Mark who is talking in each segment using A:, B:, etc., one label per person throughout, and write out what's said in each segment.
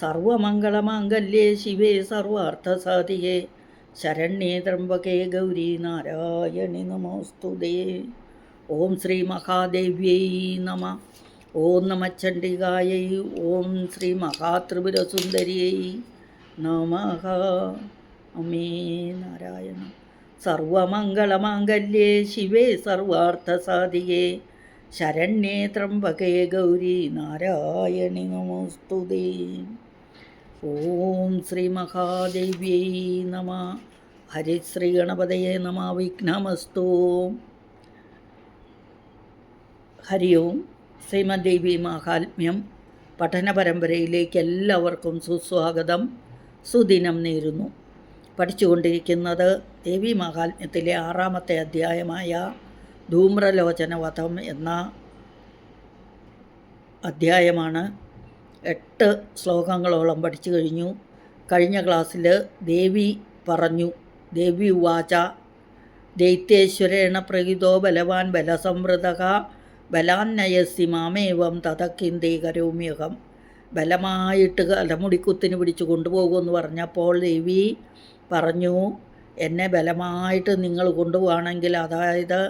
A: സർവമംഗളമാംഗല്യേ ശിവേ സർവാർത്ഥസാധികേ. ശരണ്യേ ത്രംബകേ ഗൗരി നാരായണി നമോസ്തുതേ. ഓം ശ്രീ മഹാദേവ്യൈ നമ. ഓം നമ ചണ്ഡികായൈ. ഓം ശ്രീ മഹാത്രിപുരസുന്ദരിയൈ നമ. അമേ നാരായണ. സർവമംഗളമാംഗല്യേ ശിവേ സർവാർത്ഥസാധികേ. ശരണ്യേ ത്രംബകേ ഗൗരി നാരായണി നമോസ്തുതേ. ഓം ശ്രീ മഹാദേവ്യൈ നമ. ഹരിശ്രീ ഗണപതയെ നമ. വിഘ്നമസ്തു. ഹരി ഓം. ശ്രീമദ്ദേവി മഹാത്മ്യം. പഠന പരമ്പരയിലേക്ക് എല്ലാവർക്കും സുസ്വാഗതം. സുദിനം നേരുന്നു. പഠിച്ചുകൊണ്ടിരിക്കുന്നത് ദേവി മഹാത്മ്യത്തിലെ ആറാമത്തെ അധ്യായമായ ധൂമ്രലോചനവധം എന്ന അധ്യായമാണ്. എട്ട് ശ്ലോകങ്ങളോളം പഠിച്ചു കഴിഞ്ഞു. കഴിഞ്ഞ ക്ലാസ്സിൽ ദേവി പറഞ്ഞു ദേവി ഉവാച ദൈത്യേശ്വരേണ പ്രകൃതോ ബലവാൻ ബലസംവൃത ബലാന്നയസി മാമേവം തതക്കിന്തേ കരോമ്യകം ബലമായിട്ട് കലമുടിക്കുത്തിന് പിടിച്ചു കൊണ്ടുപോകുമെന്ന് പറഞ്ഞപ്പോൾ ദേവി പറഞ്ഞു എന്നെ ബലമായിട്ട് നിങ്ങൾ കൊണ്ടുപോവാണെങ്കിൽ അതായത്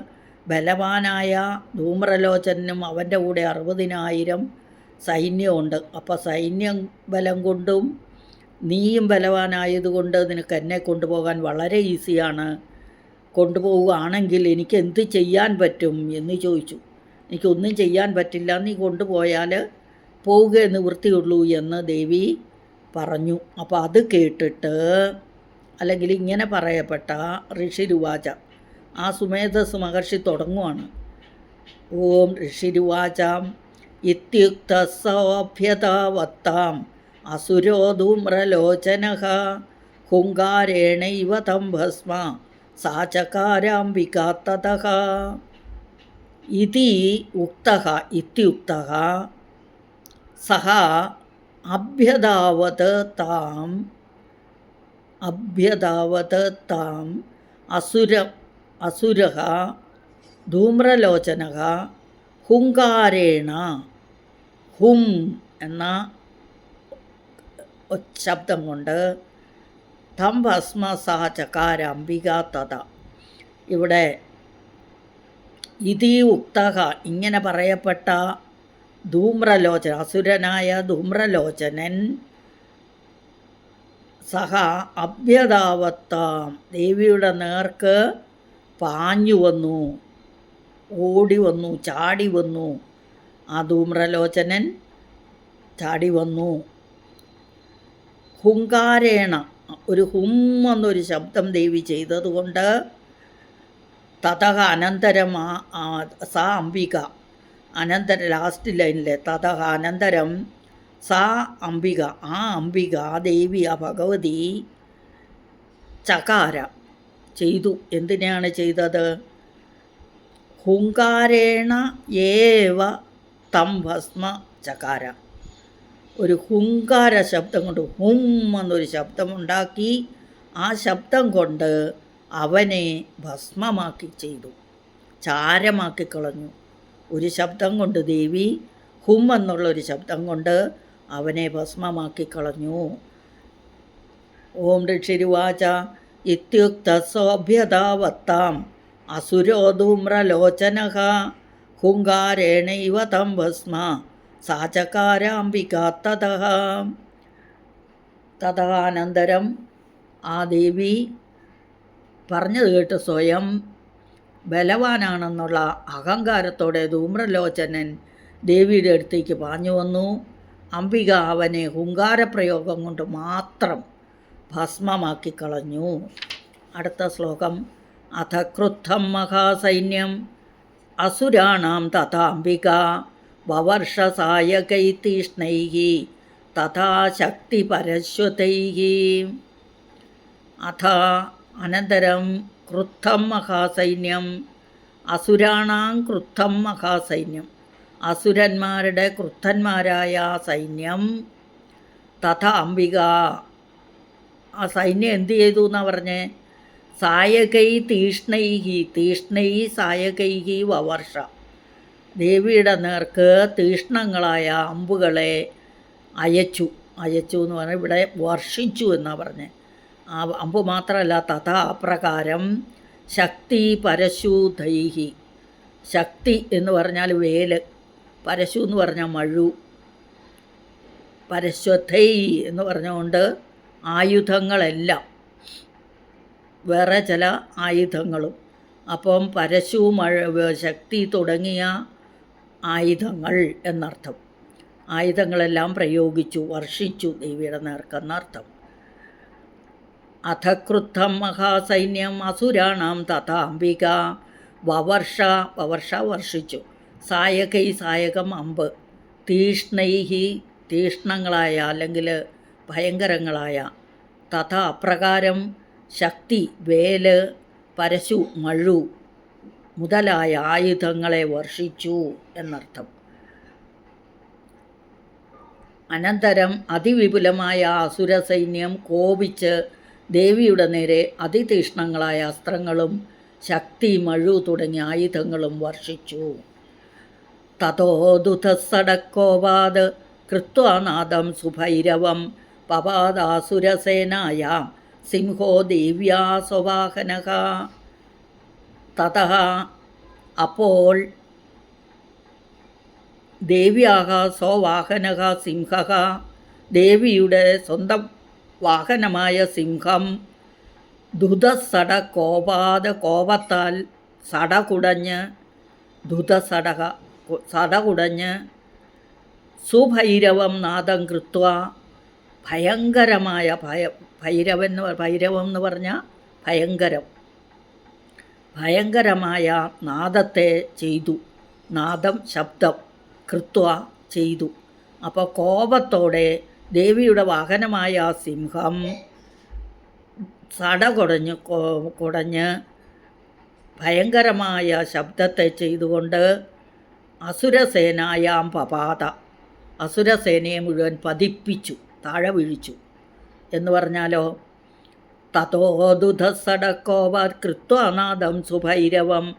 A: ബലവാനായ ധൂമ്രലോചനും അവന്റെ കൂടെ അറുപതിനായിരം സൈന്യമുണ്ട്. അപ്പോൾ സൈന്യം ബലം കൊണ്ടും നീയും ബലവാനായതുകൊണ്ട് നിനക്ക് എന്നെ കൊണ്ടുപോകാൻ വളരെ ഈസിയാണ്. കൊണ്ടുപോവുകയാണെങ്കിൽ എനിക്ക് എന്ത് ചെയ്യാൻ പറ്റും എന്ന് ചോദിച്ചു. എനിക്കൊന്നും ചെയ്യാൻ പറ്റില്ല. നീ കൊണ്ടുപോയാൽ പോവുക എന്ന് വൃത്തിയുള്ളൂ എന്ന് ദേവി പറഞ്ഞു. അപ്പോൾ അത് കേട്ടിട്ട് അല്ലെങ്കിൽ ഇങ്ങനെ പറയപ്പെട്ട ഋഷിരുവാച ആ സുമേധസ് മഹർഷി തുടങ്ങുവാണ്. ഓം ഋഷിരുവാചാം ഇത്യുക്തസോഭ്യതാവത്താം അസുരോധൂമ്രലോചന ഹുങ്കാരേണൈവ തം ഭസ്മ സാചകാരാംബികാത്തത ഇതി ഉക്ത ഇത്യുക്ത സഹ അഭ്യതാവത് താം അഭ്യതാവത് താം അസുര അസുര ധൂമ്രലോചന ഹുങ്കാരേണ ഹും എന്ന ശബ്ദം കൊണ്ട് തം ഭസ്മ സഹ ചകാര അംബിക തഥ. ഇവിടെ ഇതി ഉക്തഹ ഇങ്ങനെ പറയപ്പെട്ട ധൂമ്രലോചന അസുരനായ ധൂമ്രലോചനൻ സഹ അഭ്യതാവത്താം. ദേവിയുടെ നേർക്ക് പാഞ്ഞു വന്നു ഓടി വന്നു ചാടി വന്നു. ആ ധൂമ്രലോചനൻ ചാടി വന്നു. ഹുങ്കാരേണ ഒരു ഹും എന്നൊരു ശബ്ദം ദേവി ചെയ്തതുകൊണ്ട് തതഹ അനന്തരം ആ സാ അംബിക അനന്തര ലാസ്റ്റ് ലൈനിലെ തതഹ അനന്തരം സാ അംബിക ആ അംബിക ആ ദേവി ആ ഭഗവതി ചകാര ചെയ്തു. എന്തിനാണ് ചെയ്തത്? ഹുങ്കാരേണ ഏവ തം ഭസ്മ ചകാര. ഒരു ഹുങ്കാര ശബ്ദം കൊണ്ട് ഹും എന്നൊരു ശബ്ദമുണ്ടാക്കി ആ ശബ്ദം കൊണ്ട് അവനെ ഭസ്മമാക്കി ചെയ്തു. ചാരമാക്കി കളഞ്ഞു. ഒരു ശബ്ദം കൊണ്ട് ദേവി ഹും എന്നുള്ള ഒരു ശബ്ദം കൊണ്ട് അവനെ ഭസ്മമാക്കി കളഞ്ഞു. ഓം ഋഷിരുവാച ഇത്യുക്ത സോഭ്യതാവത്താം അസുരോധൂമ്രലോചന ഹുങ്കാരേണൈവ തം ഭസ്മ. സാചകാരാംബിക തഥ. തഥാനന്തരം ആ ദേവി പറഞ്ഞത് കേട്ട് സ്വയം ബലവാനാണെന്നുള്ള അഹങ്കാരത്തോടെ ധൂമ്രലോചനൻ ദേവിയുടെ അടുത്തേക്ക് പാഞ്ഞു വന്നു. അംബിക അവനെ ഹുങ്കാരപ്രയോഗം കൊണ്ട് മാത്രം ഭസ്മമാക്കി കളഞ്ഞു അടുത്ത ശ്ലോകം. അഥ ക്രുദ്ധം മഹാസൈന്യം. അസുരാണാം തഥാംബിക വവർഷസായകൈ തീഷ്ണൈ തഥാ ശക്തിപരശ്വതൈ അഥ അനന്തരം ക്രുദ്ധം മഹാസൈന്യം അസുരാണാം ക്രുദ്ധം മഹാസൈന്യം അസുരന്മാരുടെ ക്രുദ്ധന്മാരായ സൈന്യം തഥ അംബിക ആ സൈന്യം എന്തു ചെയ്തു എന്നാണ് പറഞ്ഞേ? സായകൈ തീഷ്ണൈഹി തീഷ്ണൈ സായകൈഹി വവർഷ. ദേവിയുടെ നേർക്ക് തീഷ്ണങ്ങളായ അമ്പുകളെ അയച്ചു. അയച്ചു എന്ന് പറഞ്ഞാൽ ഇവിടെ വർഷിച്ചു എന്നാണ് പറഞ്ഞത് ആ അമ്പ് മാത്രമല്ല തഥാ അപ്രകാരം ശക്തി പരശു ദൈഹി ശക്തി എന്ന് പറഞ്ഞാൽ വേൽ. പരശു എന്ന് പറഞ്ഞാൽ മഴു. പരശ്വഥൈ എന്ന് പറഞ്ഞുകൊണ്ട് ആയുധങ്ങളെല്ലാം വേറെ ചില ആയുധങ്ങളും. അപ്പം പരശു മഴ ശക്തി തുടങ്ങിയ ആയുധങ്ങൾ എന്നർത്ഥം. ആയുധങ്ങളെല്ലാം പ്രയോഗിച്ചു വർഷിച്ചു ദേവിയുടെ നേർക്കെന്നർത്ഥം. അധക്രുദ്ധം മഹാസൈന്യം അസുരാണാം തഥാംബിക. വവർഷ വവർഷ വർഷിച്ചു. സായകൈ സായകം അമ്പ്. തീഷ്ണൈഹി തീഷ്ണങ്ങളായ അല്ലെങ്കിൽ ഭയങ്കരങ്ങളായ. തഥ അപ്രകാരം ശക്തി വേൽ പരശു മഴു മുതലായ ആയുധങ്ങളെ വർഷിച്ചു എന്നർത്ഥം. അനന്തരം അതിവിപുലമായ അസുരസൈന്യം കോപിച്ച് ദേവിയുടെ നേരെ അതിതീഷ്ണങ്ങളായ അസ്ത്രങ്ങളും ശക്തി മഴു തുടങ്ങിയ ആയുധങ്ങളും വർഷിച്ചു. തതോദുതസടക്കോപാത് കൃത്വാനാദം സുഭൈരവം പപാദാസുരസേനായാം സിംഹോ ദേവ്യാ സ്വവാഹന. തത അപ്പോൾ ദേവ്യാഹ സ്വവാഹന സിംഹ. ദേവിയുടെ സ്വന്തം വാഹനമായ സിംഹം ദുതസട കോപാത കോപത്താൽ സടകുടഞ്ഞ് ദുതസടക സടകുടഞ്ഞ് സുഭൈരവം നാദം കൃത്വ ഭയങ്കരമായ ഭയ ഭൈരവൻ എന്ന് ഭൈരവം എന്ന് പറഞ്ഞാൽ ഭയങ്കരം. ഭയങ്കരമായ നാദത്തെ ചെയ്തു. നാദം ശബ്ദം കൃത്വ ചെയ്തു. അപ്പോൾ കോപത്തോടെ ദേവിയുടെ വാഹനമായ സിംഹം സട കുടഞ്ഞ് കുടഞ്ഞ് ഭയങ്കരമായ ശബ്ദത്തെ ചെയ്തുകൊണ്ട് അസുരസേനായാം പപാത. അസുരസേനയെ മുഴുവൻ പതിപ്പിച്ചു താഴെ വീഴിച്ചു. എന്ന് പറഞ്ഞാലോ? തതോദുധസടക്കോപാത് കൃത്വാനാദം സുഭൈരവം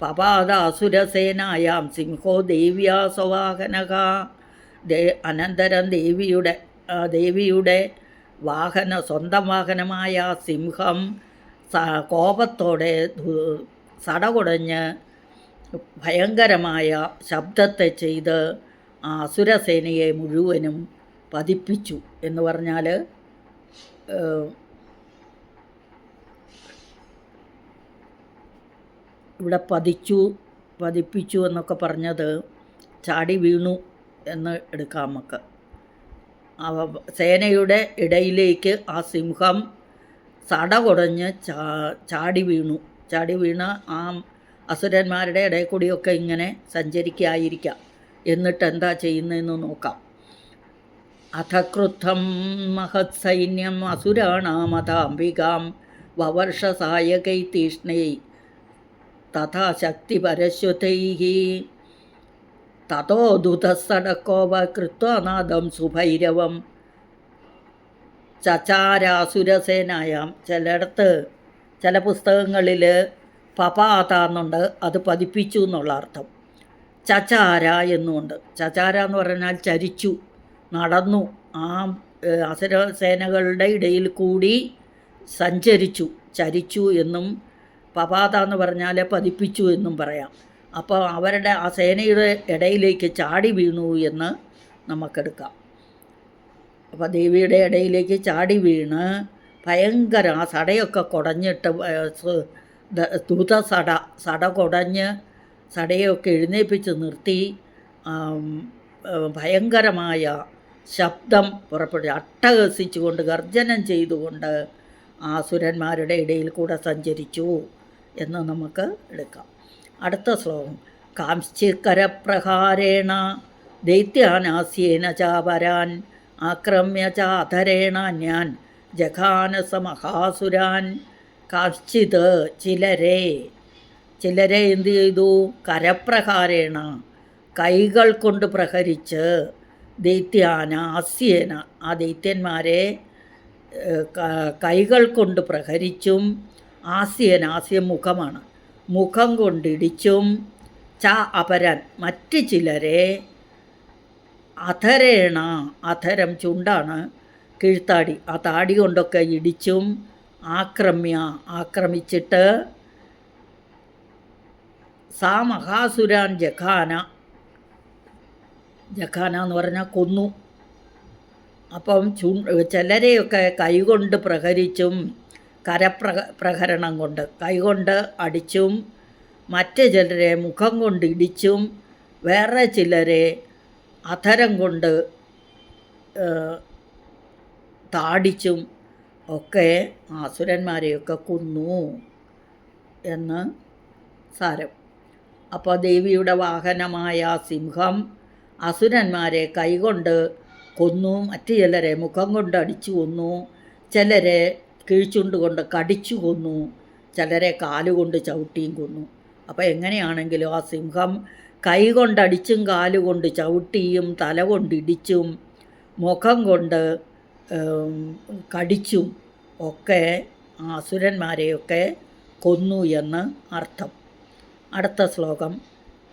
A: പപാദാസുരസേനായാം സിംഹോ ദേവ്യാ സ്വവാഹനക ദേ അനന്തരം ദേവിയുടെ ദേവിയുടെ വാഹന സ്വന്തം വാഹനമായ സിംഹം കോപത്തോടെ സടകുടഞ്ഞ് ഭയങ്കരമായ ശബ്ദത്തെ ചെയ്ത് ആ അസുരസേനയെ മുഴുവനും പതിപ്പിച്ചു എന്ന് പറഞ്ഞാൽ ഇവിടെ പതിച്ചു പതിപ്പിച്ചു എന്നൊക്കെ പറഞ്ഞത് ചാടി വീണു എന്ന് എടുക്കാം നമുക്ക്. സേനയുടെ ഇടയിലേക്ക് ആ സിംഹം സട കുടഞ്ഞ് ചാ ചാടി വീണു. ചാടി വീണ ആ അസുരന്മാരുടെ ഇടയിൽ കൂടിയൊക്കെ ഇങ്ങനെ സഞ്ചരിക്കായിരിക്കാം. എന്നിട്ട് എന്താ ചെയ്യുന്നതെന്ന് നോക്കാം. അധക്രുദ്ധം മഹത്സൈന്യം അസുരാണാമതാംബികാം വവർഷസായകൈ തീഷ്ണൈ. തഥാ ശക്തി പരശ്വതൈ തതോ ദുതസടക്കോവ കൃത്വനാദം സുഭൈരവം. ചചാരാസുരസേനായാം ചിലയിടത്ത് ചില പുസ്തകങ്ങളിൽ പപാതാന്നുണ്ട് അത് പതിപ്പിച്ചു എന്നുള്ള അർത്ഥം. ചചാര എന്നുണ്ട് ചചാര എന്ന് പറഞ്ഞാൽ ചരിച്ചു. നടന്നു. ആ അസുര അസുരസേനകളുടെ ഇടയിൽ കൂടി സഞ്ചരിച്ചു. ചരിച്ചു എന്നും പപാത എന്ന് പറഞ്ഞാൽ പതിപ്പിച്ചു എന്നും പറയാം. അപ്പോൾ അവരുടെ ആ സേനയുടെ ഇടയിലേക്ക് ചാടി വീണു എന്ന് നമുക്കെടുക്കാം. അപ്പോൾ ദേവിയുടെ ഇടയിലേക്ക് ചാടി വീണ് ഭയങ്കര ആ സടയൊക്കെ കുടഞ്ഞിട്ട് ദുത സട സട കുടഞ്ഞ് സടയൊക്കെ എഴുന്നേൽപ്പിച്ച് നിർത്തി ഭയങ്കരമായ ശബ്ദം പുറപ്പെടു അട്ടഹസിച്ചുകൊണ്ട് ഗർജനം ചെയ്തുകൊണ്ട് ആസുരന്മാരുടെ സുരന്മാരുടെ ഇടയിൽ കൂടെ സഞ്ചരിച്ചു എന്ന് നമുക്ക് എടുക്കാം. അടുത്ത ശ്ലോകം. കാംശ്ചിക്കരപ്രഹാരേണ ദൈത്യാനാസ്യേന ചാപരാൻ ആക്രമ്യ ചാധരേണ ഞാൻ ജഘാനസ മഹാസുരാൻ. കാശ്ചിത് ചിലരെ ചിലരെ എന്തു ചെയ്തു? കരപ്രഹാരേണ കൈകൾ കൊണ്ട് പ്രഹരിച്ച് ദൈത്യാന അസ്യേന ആ ദൈത്യന്മാരെ കൈകൾ കൊണ്ട് പ്രഹരിച്ചും ആസ്യേന ആസ്യം മുഖമാണ്. മുഖം കൊണ്ടിടിച്ചും ച അപരൻ മറ്റ് ചിലരെ അധരേണ അധരം ചുണ്ടാണ് കീഴ്ത്താടി. ആ താടി കൊണ്ടൊക്കെ ഇടിച്ചും ആക്രമ്യ ആക്രമിച്ചിട്ട് സാ മഹാസുരാൻ ജഖാന ജഖാന എന്ന് പറഞ്ഞാൽ കൊന്നു. അപ്പം ചു ചിലരെയൊക്കെ കൈകൊണ്ട് പ്രഹരിച്ചും കരപ്രഹ പ്രഹരണം കൊണ്ട് കൈകൊണ്ട് അടിച്ചും മറ്റു ചിലരെ മുഖം കൊണ്ട് ഇടിച്ചും വേറെ ചിലരെ അധരം കൊണ്ട് താടിച്ചും ഒക്കെ ആസുരന്മാരെയൊക്കെ കൊന്നു എന്ന് സാരം. അപ്പോൾ ദേവിയുടെ വാഹനമായ സിംഹം അസുരന്മാരെ കൈകൊണ്ട് കൊന്നു മറ്റു ചിലരെ മുഖം കൊണ്ട് അടിച്ചു കൊന്നു ചിലരെ കിഴിച്ചുണ്ട് കൊണ്ട് കടിച്ചു കൊന്നു ചിലരെ കാലുകൊണ്ട് ചവിട്ടിയും കൊന്നു. അപ്പോൾ എങ്ങനെയാണെങ്കിലും ആ സിംഹം കൈ കൊണ്ടടിച്ചും കാലുകൊണ്ട് ചവിട്ടിയും തല കൊണ്ടിടിച്ചും മുഖം കൊണ്ട് കടിച്ചും ഒക്കെ ആ അസുരന്മാരെയൊക്കെ കൊന്നു എന്ന് അർത്ഥം. അടുത്ത ശ്ലോകം.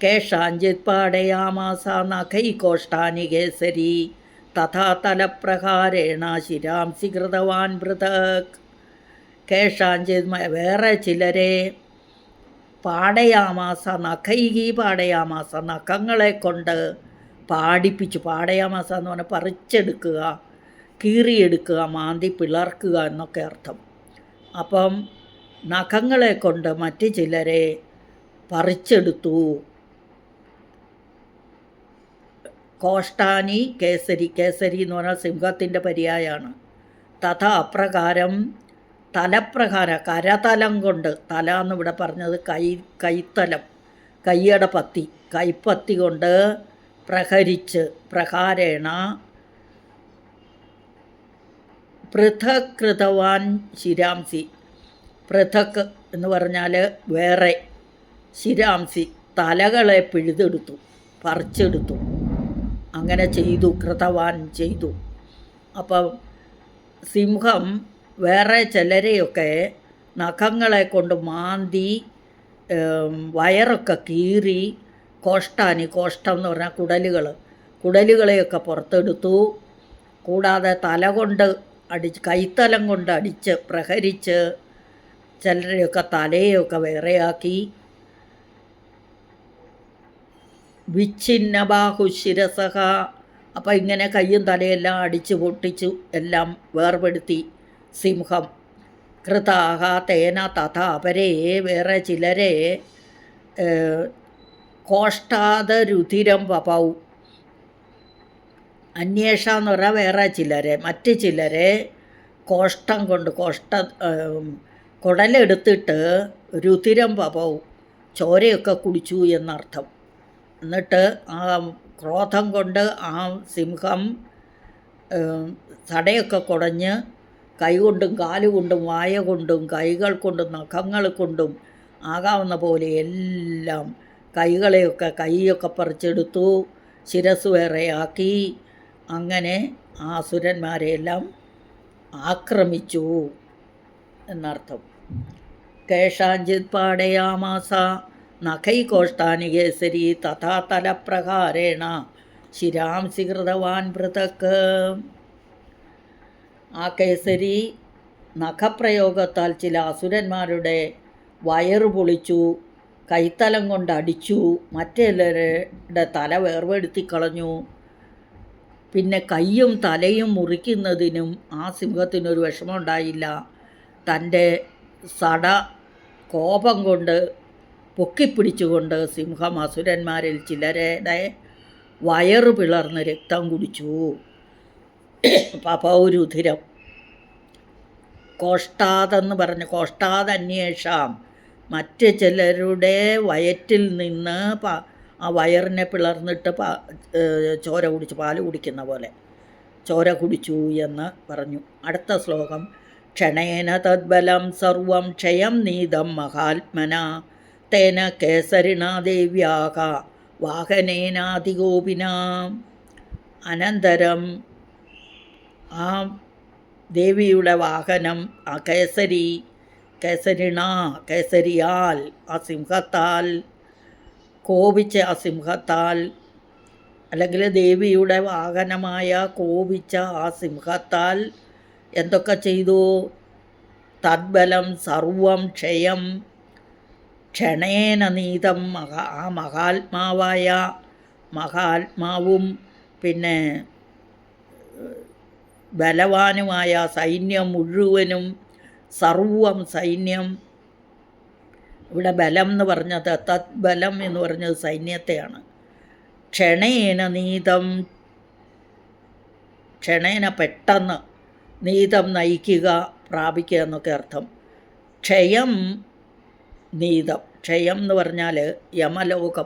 A: കേഷാഞ്ചിത് പാടയാമാസ നഖൈകോഷ്ടാനി കേസരി. തഥാ തലപ്രകാരേണ ശിരാംസി കൃതവാൻ പൃഥക്. കേഷാഞ്ചിത് വേറെ ചിലരെ? പാടയാമാസ നഖൈകി പാടയാമാസ നഖങ്ങളെ കൊണ്ട് പാടിപ്പിച്ചു പാടയാമാസ എന്ന് പറഞ്ഞാൽ പറിച്ചെടുക്കുക കീറിയെടുക്കുക മാന്തി പിളർക്കുക എന്നൊക്കെ അർത്ഥം. അപ്പം നഖങ്ങളെ കൊണ്ട് മറ്റ് ചിലരെ പറിച്ചെടുത്തു. കോഷ്ടാനി കേസരി. കേസരി എന്ന് പറഞ്ഞാൽ സിംഹത്തിന്റെ പര്യായമാണ് തഥ അപ്രകാരം തലപ്രകാരം കരതലം കൊണ്ട്. തല എന്ന് ഇവിടെ പറഞ്ഞത് കൈ കൈത്തലം. കയ്യട പത്തി. കൈപ്പത്തി കൊണ്ട് പ്രഹരിച്ച് പ്രകാരേണ പൃഥക് കൃതവാൻ ശിരാംസി. പൃഥക് എന്ന് പറഞ്ഞാൽ വേറെ. ശിരാംസി തലകളെ പിഴുതെടുത്തു പറിച്ചെടുത്തു. അങ്ങനെ ചെയ്തു കൃതവാൻ ചെയ്തു. അപ്പം സിംഹം വേറെ ചിലരെയൊക്കെ നഖങ്ങളെ കൊണ്ട് മാന്തി വയറൊക്കെ കീറി കോഷ്ടാനി കോഷ്ടം എന്ന് പറഞ്ഞാൽ കുടലുകൾ. കുടലുകളെയൊക്കെ പുറത്തെടുത്തു. കൂടാതെ തല കൊണ്ട് അടിച്ച് കൈത്തലം കൊണ്ട് അടിച്ച് പ്രഹരിച്ച് ചിലരെയൊക്കെ തലയൊക്കെ വേറെയാക്കി. വിച്ഛിന്ന ശിരസഹ. അപ്പം ഇങ്ങനെ കയ്യും തലയെല്ലാം അടിച്ചു പൊട്ടിച്ചു എല്ലാം വേർപെടുത്തി സിംഹം. കൃതാഹ തേന തഥ അപരേ വേറെ ചിലരെ കോഷ്ടാത രുധിരം പപൗ അന്വേഷ എന്ന് പറഞ്ഞാൽ വേറെ ചിലരെ മറ്റ് ചിലരെ കോഷ്ടം കൊണ്ട് കോഷ്ട കുടലെടുത്തിട്ട് രുധിരം പപൗ ചോരയൊക്കെ കുടിച്ചു എന്നർത്ഥം. എന്നിട്ട് ആ ക്രോധം കൊണ്ട് ആ സിംഹം തടയൊക്കെ കുടഞ്ഞ് കൈകൊണ്ടും കാലുകൊണ്ടും വായ കൊണ്ടും കൈകൾ കൊണ്ടും നഖങ്ങൾ കൊണ്ടും ആകാവുന്ന പോലെ എല്ലാം കൈകളെയൊക്കെ കൈയൊക്കെ പറിച്ചെടുത്തു ശിരസ് വേറെയാക്കി അങ്ങനെ ആ അസുരന്മാരെയെല്ലാം ആക്രമിച്ചു എന്നർത്ഥം. കേഷാഞ്ചിത് പാടയാമാസ നഖൈകോഷ്ടാനി കേസരി തഥാ തലപ്രകാരേണ. ശിരാംസി കൃതവാൻ പൃഥക് ആ കേസരി നഖപ്രയോഗത്താൽ ചില അസുരന്മാരുടെ വയറ് പൊളിച്ചു കൈത്തലം കൊണ്ട് അടിച്ചു മറ്റുള്ളവരുടെ തല വേർപെടുത്തി കളഞ്ഞു. പിന്നെ കൈയും തലയും മുറിക്കുന്നതിനും ആ സിംഹത്തിനൊരു വിഷമമുണ്ടായില്ല തന്റെ സട കോപം കൊണ്ട് പൊക്കിപ്പിടിച്ചുകൊണ്ട് സിംഹം അസുരന്മാരിൽ ചിലരുടെ വയറു പിളർന്ന് രക്തം കുടിച്ചു. പപൗരുധിരം. കോഷ്ടാതെന്ന് പറഞ്ഞ് കോഷ്ടാതന്വേഷാം. മറ്റ് ചിലരുടെ വയറ്റിൽ നിന്ന് പ ആ വയറിനെ പിളർന്നിട്ട് പ ചോര കുടിച്ച് പാൽ കുടിക്കുന്ന പോലെ. ചോര കുടിച്ചു എന്ന് പറഞ്ഞു. അടുത്ത ശ്ലോകം. ക്ഷണേന തദ്ബലം സർവം ക്ഷയം നീതം മഹാത്മന. കേസരിണ ദേവ്യാക വാഹനേനാധികോപിന അനന്തരം ആ ദേവിയുടെ വാഹനം ആ കേസരി കേസരിണ കേസരിയാൽ ആ സിംഹത്താൽ കോപിച്ച ആ സിംഹത്താൽ അല്ലെങ്കിൽ ദേവിയുടെ വാഹനമായ കോപിച്ച ആ സിംഹത്താൽ എന്തൊക്കെ ചെയ്തു? തദ്ബലം സർവം ക്ഷയം ക്ഷണേന നീതം മഹാ ആ മഹാത്മാവായ മഹാത്മാവും പിന്നെ ബലവാനുമായ സൈന്യം മുഴുവനും സർവം സൈന്യം ഇവിടെ ബലം എന്ന് പറഞ്ഞത് തത് ബലം എന്ന് പറഞ്ഞത് സൈന്യത്തെയാണ്. ക്ഷണേന നീതം ക്ഷണേന പെട്ടെന്ന് നീതം നയിക്കുക പ്രാപിക്കുക എന്നൊക്കെ അർത്ഥം. ക്ഷയം നീതം. ക്ഷയം എന്ന് പറഞ്ഞാൽ യമലോകം.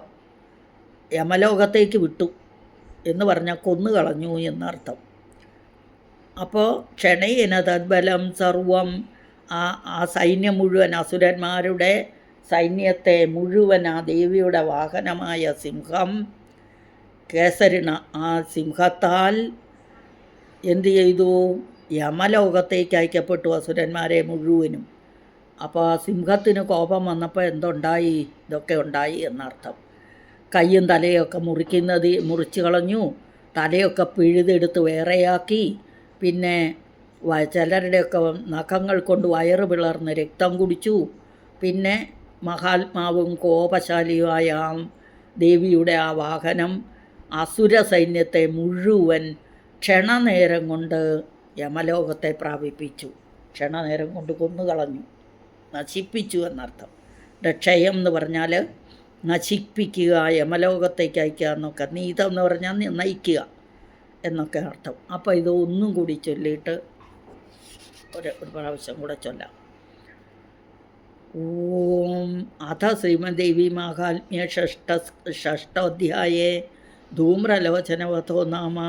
A: യമലോകത്തേക്ക് വിട്ടു എന്ന് പറഞ്ഞാൽ കൊന്നുകളഞ്ഞു എന്നർത്ഥം. അപ്പോൾ ക്ഷണേന തദ്ബലം സർവം ആ ആ സൈന്യം മുഴുവൻ അസുരന്മാരുടെ സൈന്യത്തെ മുഴുവൻ ആ ദേവിയുടെ വാഹനമായ സിംഹം കേസരിണ ആ സിംഹത്താൽ എന്തു ചെയ്തു? യമലോകത്തേക്ക് അയക്കപ്പെട്ടു അസുരന്മാരെ മുഴുവനും. അപ്പോൾ സിംഹത്തിന് കോപം വന്നപ്പോൾ എന്തുണ്ടായി? ഇതൊക്കെ ഉണ്ടായി എന്നർത്ഥം. കയ്യും തലയൊക്കെ മുറിക്കുന്നത് മുറിച്ച് കളഞ്ഞു. തലയൊക്കെ പിഴുതെടുത്ത് വേറെയാക്കി. പിന്നെ ചിലരുടെയൊക്കെ നഖങ്ങൾ കൊണ്ട് വയറ് പിളർന്ന് രക്തം കുടിച്ചു. പിന്നെ മഹാത്മാവും കോപശാലിയുമായ ദേവിയുടെ ആ വാഹനം അസുര സൈന്യത്തെ മുഴുവൻ ക്ഷണനേരം കൊണ്ട് യമലോകത്തെ പ്രാപിപ്പിച്ചു. ക്ഷണനേരം കൊണ്ട് കൊന്നുകളഞ്ഞു. നശിപ്പിച്ചു എന്നർത്ഥം ക്ഷയം എന്ന് പറഞ്ഞാൽ നശിപ്പിക്കുക യമലോകത്തേക്ക് അയക്കുക എന്നൊക്കെ നീതം എന്ന് പറഞ്ഞാൽ നയിക്കുക എന്നൊക്കെ അർത്ഥം. അപ്പോൾ ഇത് ഒന്നും കൂടി ചൊല്ലിയിട്ട് ഒരു ഒരു പ്രാവശ്യം കൂടെ ചൊല്ലാം. ഓം അഥ ശ്രീമദേവി മാഹാത്മ്യ ഷഷ്ട ഷഷ്ടോധ്യായേ ധൂമ്രലോചനവധോ നാമ.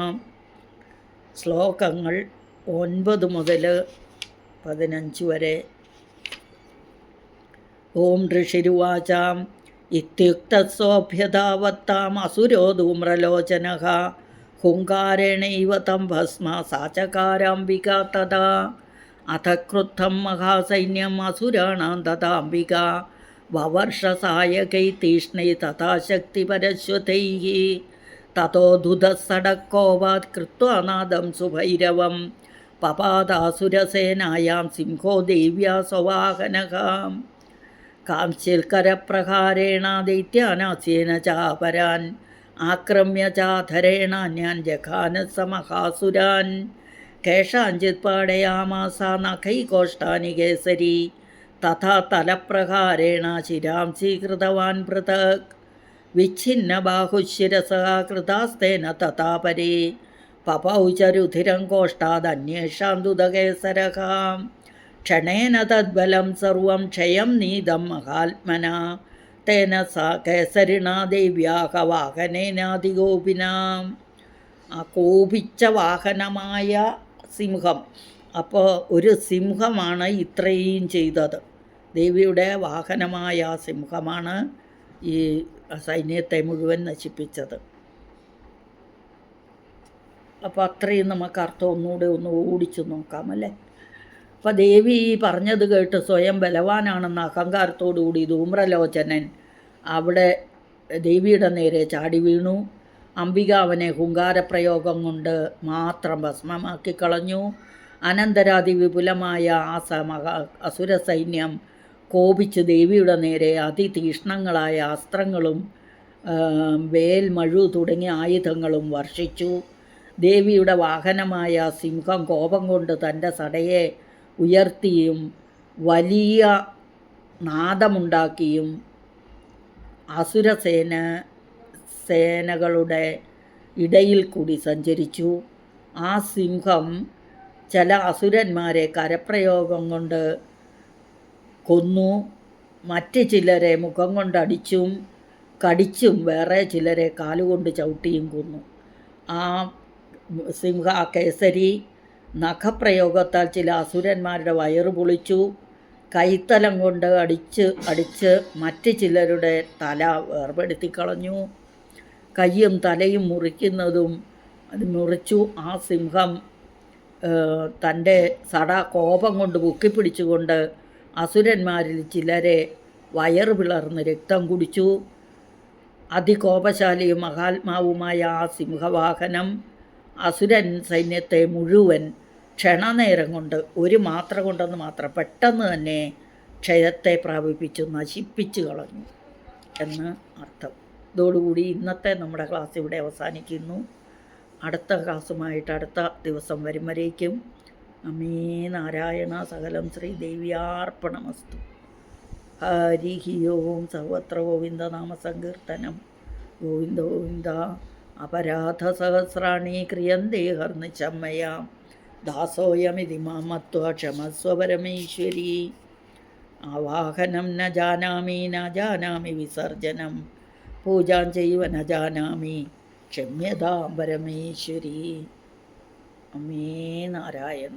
A: ശ്ലോകങ്ങൾ ഒൻപത് മുതൽ പതിനഞ്ച് വരെ ഓം ഋഷിരുവാചാം ഇത്യുക്തസോഭ്യതാവത്താം അസുരോ ധൂമ്രലോചന ഹുങ്കാരേണൈവ തം ഭസ്മ സാചകാരാംബിക തഥാ അഥ ക്രുദ്ധം മഹാസൈന്യം അസുരാണാം തഥാംബിക വവർഷസായകൈ തീഷ്ണൈ തഥാ ശക്തിപരശ്വതൈ തതോ ധുതസടക്കോവാത് കൃത്വാനാദം സുഭൈരവം. പപാതാസുരസേനായാം സിംഹോ ദേവ്യാ സ്വവാഹനകാം കാംശിൽക്കരപ്രഹാരേണ ദൈത്യാനാസ്യേന ചാപരാൻ ആക്രമ്യ ചാധരേണ ഞാൻ സമഹാസുരാൻ. കേഷാഞ്ചിത് പാടയാമാസ നഖൈകോഷ്ടാനി കേസരി തഥാ തലപ്രഹാരേണ ശിരാംസി കൃതവാൻ പൃഥക്. വിച്ഛിന്ന ബാഹുശിരസ കൃതാസ്തേന തഥാ പരേ പപൗ ചരുധിരം രുധിരം കോഷ്ടാദന്യേഷാം ദുതകേസരകാം ക്ഷണേന तद्बलं സർവം ക്ഷയം നീതം മഹാത്മന തേന സ केसरिणा ദേവ്യാഹ വാഹനേനാധികോപിനാം ആ കോപിച്ച വാഹനമായ സിംഹം. അപ്പോൾ ഒരു സിംഹമാണ് ഇത്രയും ചെയ്തത്. ദേവിയുടെ വാഹനമായ സിംഹമാണ് ഈ സൈന്യത്തെ മുഴുവൻ നശിപ്പിച്ചത്. അപ്പോൾ അത്രയും നമുക്ക് അർത്ഥം ഒന്നുകൂടെ ഒന്ന് ഓടിച്ചു നോക്കാം അല്ലേ? അപ്പോൾ ദേവി പറഞ്ഞത് കേട്ട് സ്വയം ബലവാനാണെന്ന അഹങ്കാരത്തോടുകൂടി ധൂമ്രലോചനൻ അവിടെ ദേവിയുടെ നേരെ ചാടി വീണു. അംബിക അവനെ ഹുങ്കാരപ്രയോഗം കൊണ്ട് മാത്രം ഭസ്മമാക്കി കളഞ്ഞു. അനന്തരാതി വിപുലമായ ആ സമഹ അസുര സൈന്യം കോപിച്ച് ദേവിയുടെ നേരെ അതിതീഷ്ണങ്ങളായ അസ്ത്രങ്ങളും വേൽ മഴു തുടങ്ങിയ ആയുധങ്ങളും വർഷിച്ചു. ദേവിയുടെ വാഹനമായ സിംഹം കോപം കൊണ്ട് തന്റെ സടയെ ഉയർത്തിയും വലിയ നാദമുണ്ടാക്കിയും അസുരസേന സേനകളുടെ ഇടയിൽ കൂടി സഞ്ചരിച്ചു. ആ സിംഹം ചില അസുരന്മാരെ കരപ്രയോഗം കൊണ്ട് കൊന്നു. മറ്റ് ചിലരെ മുഖം കൊണ്ടടിച്ചും കടിച്ചും വേറെ ചിലരെ കാലുകൊണ്ട് ചവിട്ടിയും കൊന്നു. ആ സിംഹ കേസരി നഖപ്രയോഗത്താൽ ചില അസുരന്മാരുടെ വയറു പൊളിച്ചു. കൈത്തലം കൊണ്ട് അടിച്ച് അടിച്ച് മറ്റ് ചിലരുടെ തല വേർപെടുത്തി കളഞ്ഞു. കയ്യും തലയും മുറിക്കുന്നതും അത് മുറിച്ചു. ആ സിംഹം തന്റെ സട കോപം കൊണ്ട് പൊക്കിപ്പിടിച്ചുകൊണ്ട് അസുരന്മാരിൽ ചിലരെ വയറ് പിളർന്ന് രക്തം കുടിച്ചു. അതികോപശാലിയും മഹാത്മാവുമായ ആ സിംഹവാഹനം അസുരൻ സൈന്യത്തെ മുഴുവൻ ക്ഷണനേരം കൊണ്ട് ഒരു മാത്ര കൊണ്ടെന്ന് മാത്രം പെട്ടെന്ന് തന്നെ ക്ഷയത്തെ പ്രാപിപ്പിച്ചു നശിപ്പിച്ചു കളഞ്ഞു എന്ന് അർത്ഥം. ഇതോടുകൂടി ഇന്നത്തെ നമ്മുടെ ക്ലാസ് ഇവിടെ അവസാനിക്കുന്നു. അടുത്ത ക്ലാസ്സുമായിട്ട് അടുത്ത ദിവസം വരും വരേക്കും. നാരായണ സകലം ശ്രീ ദേവിയാർപ്പണമസ്തു. ഹരി ഓം സർവത്ര ഗോവിന്ദ നാമസങ്കീർത്തനം. ഗോവിന്ദ ഗോവിന്ദ. അപരാധ സഹസ്രാണി ക്രിയന്തേ ഹർനിച്ചമ്മയ ദാസോയമിതി മാമത്വ ക്ഷമസ്വ പരമേശ്വരി ആവാഹനം ന ജാനാമി ന ജാനാമി വിസർജനം. പൂജാം ചെയ്യുവ ന ജാനാമി ക്ഷമ്യതാം പരമേശ്വരി. അമ്മേ നാരായണ.